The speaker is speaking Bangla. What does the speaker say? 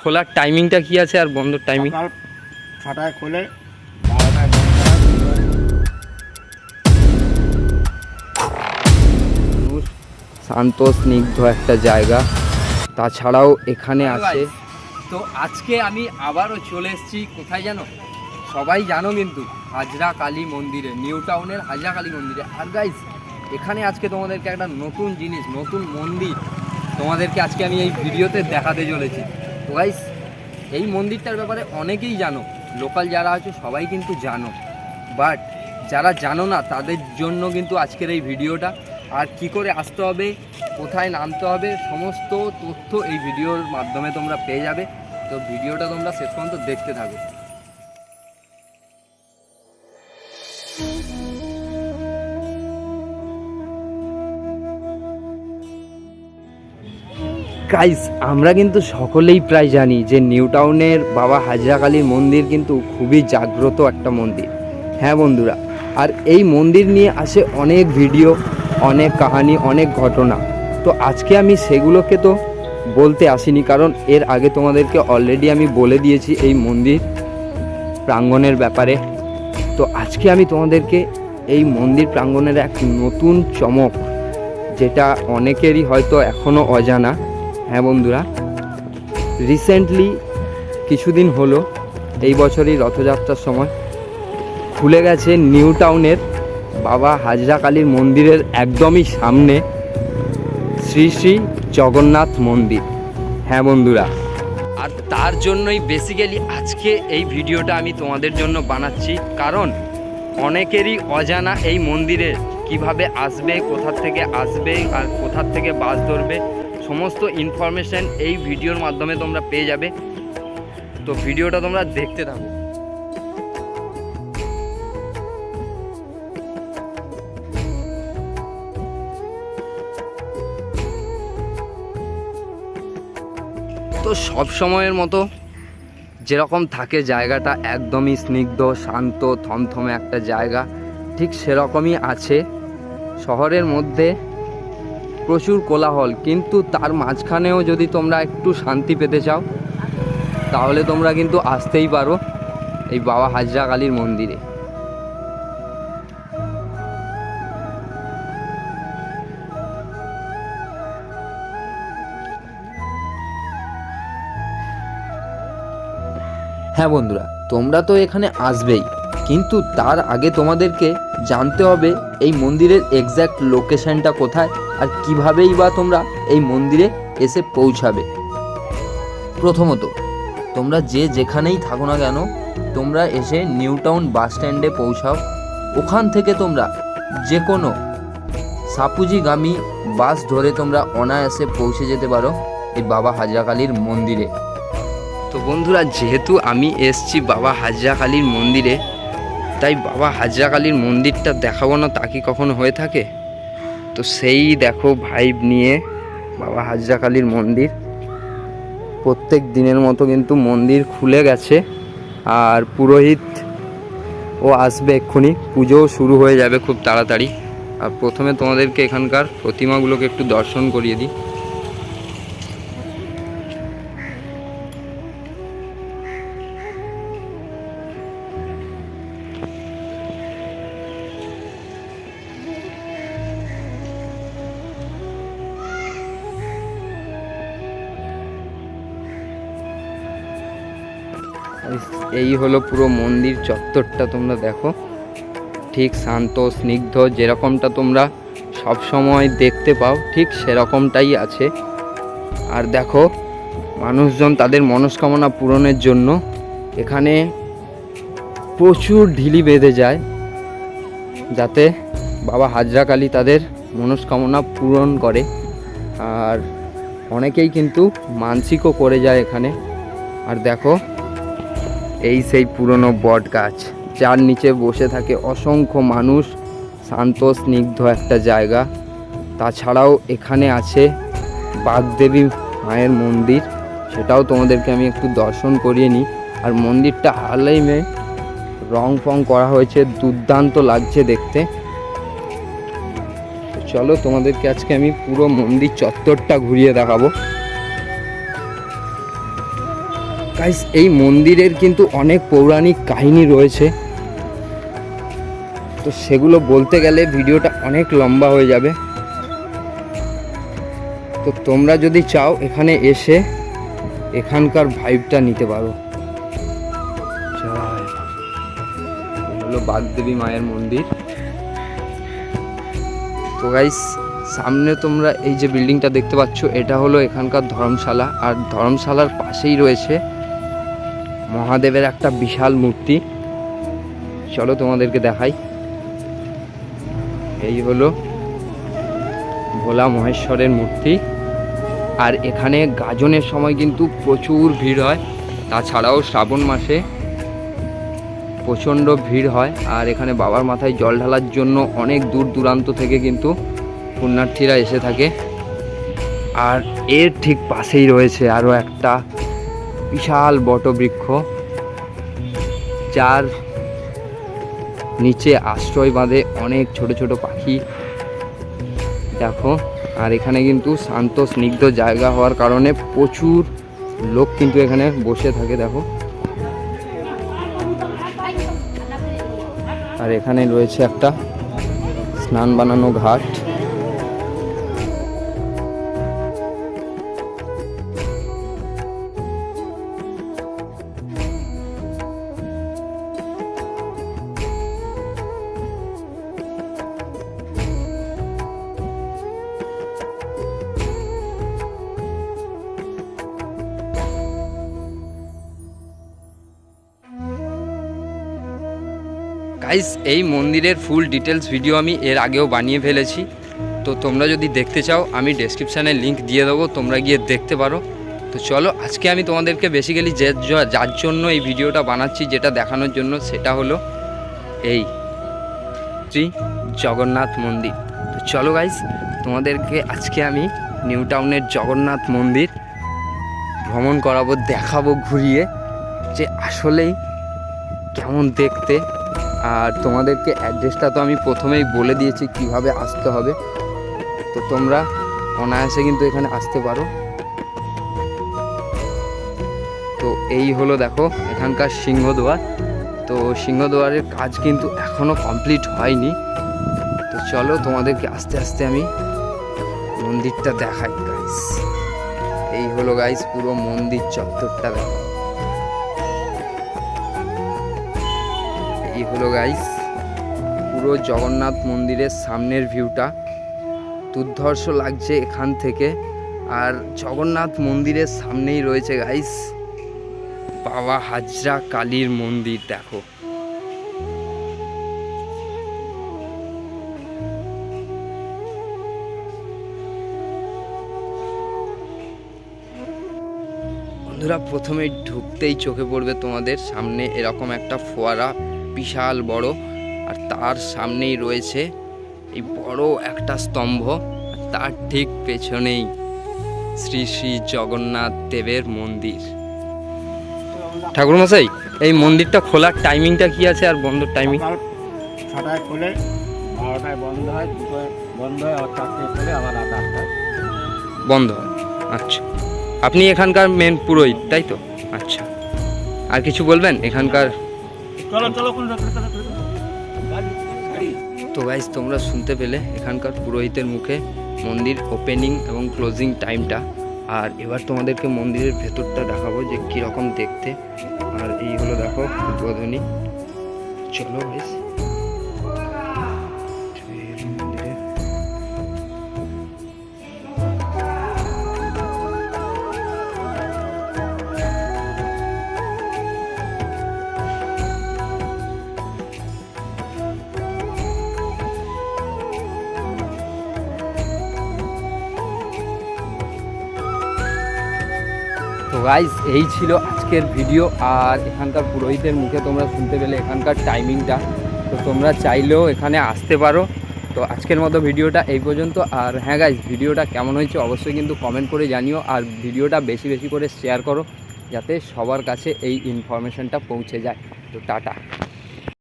খোলার টাইমিংটা কি আছে আর বন্ধর টাইমিং ছটায় খোলে বারোটায় শান্ত স্নিগ্ধ একটা জায়গা। তাছাড়াও এখানে আছে তো আজকে আমি আবারও চলে এসেছি। কোথায় জানো? সবাই জানো কিন্তু হাজরা কালী মন্দিরে নিউ টাউনের হাজরা কালী মন্দিরে। আর গাইজ এখানে আজকে তোমাদেরকে একটা নতুন জিনিস নতুন মন্দির তোমাদেরকে আজকে আমি এই ভিডিওতে দেখাতে চলেছি। গাইজ এই মন্দিরটার ব্যাপারে অনেকেই জানো। লোকাল যারা আছে, সবাই কিন্তু জানো। বাট যারা জানো না, তাদের জন্য কিন্তু আজকের এই ভিডিওটা। আর কি করে আসতে হবে, কোথায় নামতে হবে, সমস্ত তথ্য এই ভিডিওর মাধ্যমে তোমরা পেয়ে যাবে। তো ভিডিওটা তোমরা শেষ পর্যন্ত দেখতে থাকো। গাইস আমরা কিন্তু সকলেই প্রায় জানি যে নিউ টাউনের বাবা হাজরা কালীর মন্দির কিন্তু খুবই জাগ্রত একটা মন্দির। হ্যাঁ বন্ধুরা, আর এই মন্দির নিয়ে আসে অনেক ভিডিও, অনেক কাহানি, অনেক ঘটনা। তো আজকে আমি সেগুলোকে তো বলতে আসিনি, কারণ এর আগে তোমাদেরকে অলরেডি আমি বলে দিয়েছি এই মন্দির প্রাঙ্গণের ব্যাপারে। তো আজকে আমি তোমাদেরকে এই মন্দির প্রাঙ্গণের এক নতুন চমক, যেটা অনেকেরই হয়তো এখনও অজানা হ্যাঁ বন্ধুরা রিসেন্টলি কিছুদিন হলো এই বছরই রথযাত্রার সময় খুলে গেছে নিউ টাউনের বাবা হাজরা কালীর মন্দিরের একদমই সামনে শ্রী শ্রী জগন্নাথ মন্দির। হ্যাঁ বন্ধুরা, আর তার জন্যই বেসিক্যালি আজকে এই ভিডিওটা আমি তোমাদের জন্য বানাচ্ছি। কারণ অনেকেরই অজানা এই মন্দিরে কীভাবে আসবে কোথা থেকে আসবে আর কোথা থেকে বাস ধরবে সমস্ত ইনফরমেশন এই ভিডিওর মাধ্যমে তোমরা পেয়ে যাবে। তো ভিডিওটা তোমরা দেখতে থাকো। তো সব সময়ের মতো যেরকম থাকে জায়গাটা, একদমই স্নিগ্ধ, শান্ত, থমথমে একটা জায়গা, ঠিক সেরকমই আছে। শহরের মধ্যে প্রচুর কোলাহল, কিন্তু তার মাঝখানেও যদি তোমরা একটু শান্তি পেতে চাও, তাহলে তোমরা কিন্তু আসতেই পারো এই বাবা হাজরা কালীর মন্দিরে। হ্যাঁ বন্ধুরা, তোমরা তো এখানে আসবেই, কিন্তু তার আগে তোমাদেরকে জানতে হবে এই মন্দিরের এক্স্যাক্ট লোকেশনটা কোথায়। আর কিভাবেই বা তোমরা এই মন্দিরে এসে পৌঁছাবে। প্রথমত, তোমরা যে যেখানেই থাকো না কেন, তোমরা এসে নিউ টাউন বাস স্ট্যান্ডে পৌঁছাও। ওখান থেকে তোমরা যে কোনো সাপুজিগামী বাস ধরে তোমরা অনায়াসে পৌঁছে যেতে পারো এই বাবা হাজরা কালীর মন্দিরে। তো বন্ধুরা, যেহেতু আমি এসছি বাবা হাজরা কালীর মন্দিরে, তাই বাবা হাজরা কালীর মন্দিরটা দেখাবো না তা কি কখনো হয়ে থাকে? তো সেই দেখো ভাইব নিয়ে বাবা হাজরা কালীর মন্দির। প্রত্যেক দিনের মতো কিন্তু মন্দির খুলে গেছে আর পুরোহিত ও আসবে এক্ষুনি। পুজোও শুরু হয়ে যাবে খুব তাড়াতাড়ি। আর প্রথমে তোমাদেরকে এখানকার প্রতিমাগুলোকে একটু দর্শন করিয়ে দিই। এই হলো পুরো মন্দির চত্বরটা তোমরা দেখো। ঠিক শান্ত, স্নিগ্ধ, যেরকমটা তোমরা সব সময় দেখতে পাও, ঠিক সেরকমটাই আছে। আর দেখো, মানুষজন তাদের মনস্কামনা পূরণের জন্য এখানে প্রচুর ঢিলি বেঁধে যায়, যাতে বাবা হাজরা কালী তাদের মনস্কামনা পূরণ করে। আর অনেকেই কিন্তু মানসিকও করে যায় এখানে। আর দেখো এই সেই পুরনো বট গাছ, যার নিচে বসে থাকে অসংখ্য মানুষ, শান্ত, স্নিগ্ধ একটা জায়গা। তাছাড়াও এখানে আছে বাগদেবী মায়ের মন্দির। সেটাও তোমাদেরকে আমি একটু দর্শন করিয়ে নিই। আর মন্দিরটা হালেইমে রং ফং করা হয়েছে, দুর্দান্ত লাগছে দেখতে। চলো তোমাদেরকে আজকে আমি পুরো মন্দির চত্বরটা ঘুরিয়ে দেখাবো। গাইস এই মন্দিরের কিন্তু অনেক পৌরাণিক কাহিনী রয়েছে। তো সেগুলো বলতে গেলে ভিডিওটা অনেক লম্বা হয়ে যাবে। তো তোমরা যদি চাও এখানে এসে এখানকার ভাইবটা নিতে পারো। হলো বাগদেবী মায়ের মন্দির। তো গাইস সামনে তোমরা এই যে বিল্ডিংটা দেখতে পাচ্ছ এটা হলো এখানকার ধর্মশালা। আর ধর্মশালার পাশেই রয়েছে মহাদেবের একটা বিশাল মূর্তি। চলো তোমাদেরকে দেখাই। এই হলো ভোলা মহেশ্বরের মূর্তি। আর এখানে গাজনের সময় কিন্তু প্রচুর ভিড় হয়। তাছাড়াও শ্রাবণ মাসে প্রচণ্ড ভিড় হয়। আর এখানে বাবার মাথায় জল ঢালার জন্য অনেক দূর দূরান্ত থেকে কিন্তু পুণ্যার্থীরা এসে থাকে। আর এর ঠিক পাশেই রয়েছে আরও একটা বিশাল বটবৃক্ষ, যার নিচে আশ্রয় বাঁধে অনেক ছোট ছোট পাখি। দেখো, আর এখানে কিন্তু শান্ত, স্নিগ্ধ জায়গা হওয়ার কারণে প্রচুর লোক কিন্তু এখানে বসে থাকে, দেখো। আর এখানে রয়েছে একটা স্নান বানানো ঘাট। গাইস এই মন্দিরের ফুল ডিটেলস ভিডিও আমি এর আগেও বানিয়ে ফেলেছি। তো তোমরা যদি দেখতে চাও, আমি ডেসক্রিপশানে লিংক দিয়ে দেবো, তোমরা গিয়ে দেখতে পারো। তো চলো, আজকে আমি তোমাদেরকে বেসিক্যালি যে যার জন্য এই ভিডিওটা বানাচ্ছি, যেটা দেখানোর জন্য, সেটা হলো এই শ্রী জগন্নাথ মন্দির। তো চলো গাইস তোমাদেরকে আজকে আমি নিউ টাউনের জগন্নাথ মন্দির ভ্রমণ করাবো, দেখাবো, ঘুরিয়ে, যে আসলেই কেমন দেখতে। আর তোমাদেরকে অ্যাড্রেসটা তো আমি প্রথমেই বলে দিয়েছি কীভাবে আসতে হবে। তো তোমরা অনায়াসে কিন্তু এখানে আসতে পারো। তো এই হলো দেখো এখানকার সিংহদুয়ার তো সিংহদুয়ারের কাজ কিন্তু এখনও কমপ্লিট হয়নি। তো চলো তোমাদেরকে আস্তে আস্তে আমি মন্দিরটা দেখাই গাইস এই হলো গাইস পুরো মন্দির চত্বরটা দেখো। হলো গাইস পুরো জগন্নাথ মন্দিরের সামনের ভিউটা দুর্ধর্ষ লাগছে এখান থেকে। আর জগন্নাথ মন্দিরের সামনেই রয়েছে গাইস বাবা হাজরা কালীর মন্দির, দেখো। বন্ধুরা, প্রথমে ঢুকতেই চোখে পড়বে তোমাদের সামনে এরকম একটা ফোয়ারা। বিশাল বড় আর তার সামনেই রয়েছে এই বড় একটা স্তম্ভ তার ঠিক পেছনেই শ্রী শ্রী জগন্নাথ দেবের মন্দির। ঠাকুরমশাই এই মন্দিরটা খোলার টাইমিংটা কি আছে আর বন্ধর টাইমিং ছটায় খোলে বারোটায় বন্ধ হয় বন্ধ হয় আর চারটে খোলে আবার রাত আটটায়। বন্ধ হয় আচ্ছা। আপনি এখানকার মেন পুরোহিত তাই তো? আচ্ছা। আর কিছু বলবেন? এখানকার তো গাইজ তোমরা শুনতে পেলে এখানকার পুরোহিতের মুখে মন্দির ওপেনিং এবং ক্লোজিং টাইমটা আর এবার তোমাদেরকে মন্দিরের ভেতরটা দেখাবো যে কীরকম দেখতে। আর এই হলো দেখো উদ্বোধনী চলো গাইজ তো গাইজ এই ছিল আজকের ভিডিও আর এখানকার পুরোহিতের মুখে তোমরা শুনতে পেলে এখানকার টাইমিংটা তো তোমরা চাইলেও এখানে আসতে পারো। তো আজকের মতো ভিডিওটা এই পর্যন্ত। আর হ্যাঁ গাইজ ভিডিওটা কেমন হয়েছে অবশ্যই কিন্তু কমেন্ট করে জানিও। আর ভিডিওটা বেশি বেশি করে শেয়ার করো, যাতে সবার কাছে এই ইনফরমেশনটা পৌঁছে যায়। তো টাটা।